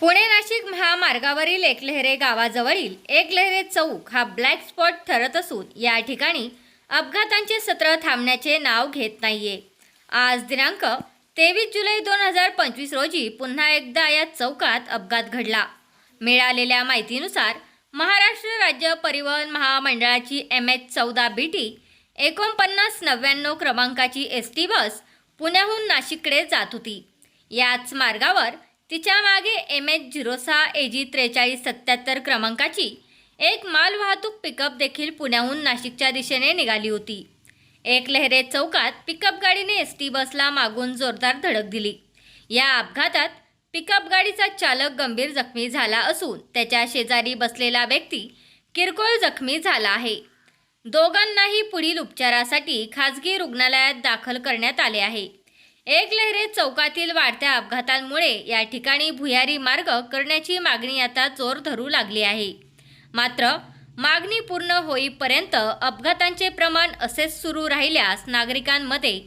पुणे नाशिक महामार्गावरील एकलहरे गावाजवळील एकलहरे चौक हा ब्लॅक स्पॉट ठरत असून या ठिकाणी अपघातांचे सत्र थांबण्याचे नाव घेत नाहीये. आज दिनांक तेवीस जुलै दोन हजार पंचवीस रोजी पुन्हा एकदा या चौकात अपघात घडला. मिळालेल्या माहितीनुसार महाराष्ट्र राज्य परिवहन महामंडळाची एम एच चौदा बी टी एकोणपन्नास नव्याण्णव क्रमांकाची एस टी बस पुण्याहून नाशिककडे जात होती. याच मार्गावर तिच्यामागे एम एच झिरो सहा ए जी त्रेचाळीस सत्याहत्तर क्रमांकाची एक मालवाहतूक पिकअप देखील पुण्याहून नाशिकच्या दिशेने निघाली होती. एक लहरे चौकात पिकअप गाडीने एस टी बसला मागून जोरदार धडक दिली. या अपघातात पिकअप गाडीचा चालक गंभीर जखमी झाला असून त्याच्या शेजारी बसलेला व्यक्ती किरकोळ जखमी झाला आहे. दोघांनाही पुढील उपचारासाठी खाजगी रुग्णालयात दाखल करण्यात आले आहे. एक लहरे चौकातील वाढत्या अपघातांमुळे या ठिकाणी भुयारी मार्ग करण्याची मागणी आता जोर धरू लागली आहे. मात्र मागणी पूर्ण होईपर्यंत अपघातांचे प्रमाण असेच सुरू राहिल्यास नागरिकांमध्ये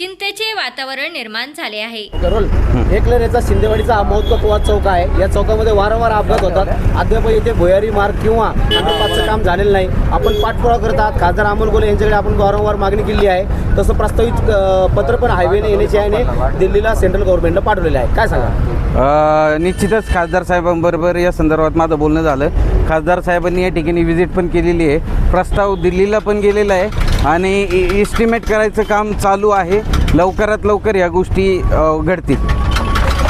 चिंतेचे वातावरण निर्माण झाले आहे. करोल एकलरेचा शिंदेवाडीचा हा महत्त्वपूर्ण चौक आहे. या चौकामध्ये वारंवार अपघात होतात. अद्याप इथे भुयारी मार्ग किंवा अंडरपासचं काम झालेलं नाही. आपण पाठपुरावा करत आहात. खासदार अमोल गोले यांच्याकडे आपण वारंवार मागणी केली आहे. तसं प्रस्तावित पत्र पण हायवेने एन एच आयने दिल्लीला सेंट्रल गव्हर्नमेंटला पाठवलेलं आहे. काय सांगा अ, निश्चितच खासदार साहेबांबरोबर या संदर्भात माझं बोलणं झालं. खासदार साहेबांनी या ठिकाणी व्हिजिट पण केलेली आहे. प्रस्ताव दिल्लीला पण गेलेला आहे. आणि इस्टिमेट करायचं काम चालू आहे. लवकरात लवकर या गोष्टी घडतील.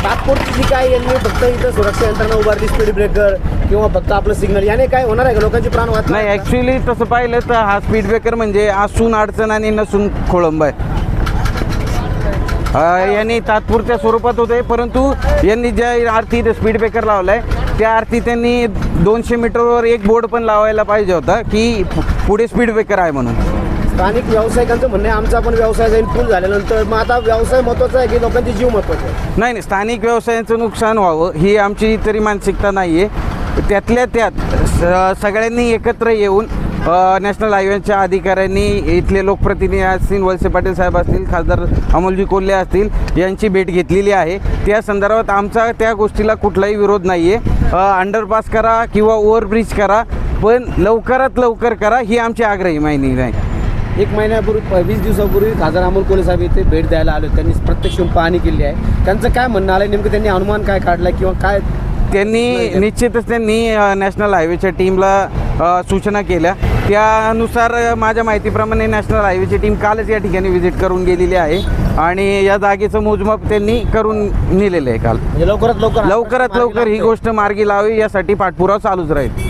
तात्पुरती जी काय यांनी फक्त इथं सुरक्षा यंत्रणा उभारली स्पीड ब्रेकर किंवा फक्त आपलं सिग्नल याने काय होणार आहे का? लोकांचे प्राण वाचणार नाही? ॲक्च्युली तसं पाहिलं तर हा स्पीड ब्रेकर म्हणजे असून अडचण आणि नसून खोळंब आहे. यांनी तात्पुरत्या स्वरूपात होते परंतु यांनी ज्या आरती इथे स्पीड ब्रेकर लावला आहे त्या आरती त्यांनी दोनशे मीटरवर एक बोर्ड पण लावायला पाहिजे होता की पुढे स्पीड ब्रेकर आहे म्हणून. स्थानिक व्यावसायिकांचं म्हणणं आहे आमचा पण व्यवसाय जाईल पूल झाल्यानंतर. मग आता व्यवसाय महत्त्वाचा आहे की लोकांचे जीव महत्त्वाचे आहे? नाही नाही स्थानिक व्यवसायांचं नुकसान व्हावं ही आमची तरी मानसिकता नाही आहे त्यातल्या त्यात स- सगळ्यांनी एकत्र येऊन अ, नॅशनल हायवेच्या अधिकाऱ्यांनी इथले लोकप्रतिनिधी असतील वळसे पाटील साहेब असतील खासदार अमोलजी कोल्हे असतील यांची भेट घेतलेली आहे. त्या संदर्भात आमचा त्या गोष्टीला कुठलाही विरोध नाही आहे अंडरपास करा किंवा ओव्हरब्रिज करा पण लवकरात लवकर करा ही आमची आग्रही माहिती नाही एक महिन्यापूर्वी वीस दिवसापूर्वी खासदार अमोल कोले साहेब इथे भेट द्यायला आले त्यांनी प्रत्यक्ष येऊन पाहणी केली आहे. त्यांचं काय म्हणणं आलं नेमकं त्यांनी अनुमान काय काढला किंवा काय त्यांनी निश्चितच त्यांनी नॅशनल हायवेच्या टीमला सूचना केल्या. त्यानुसार माझ्या माहितीप्रमाणे नॅशनल हायवेची टीम कालच या ठिकाणी व्हिजिट करून गेलेली आहे. आणि या जागेचं मोजमाप त्यांनी करून नेलेलं आहे काल. म्हणजे लवकरात लवकर लवकरात लवकर ही गोष्ट मार्गी लावी यासाठी पाठपुरावा चालूच राहील.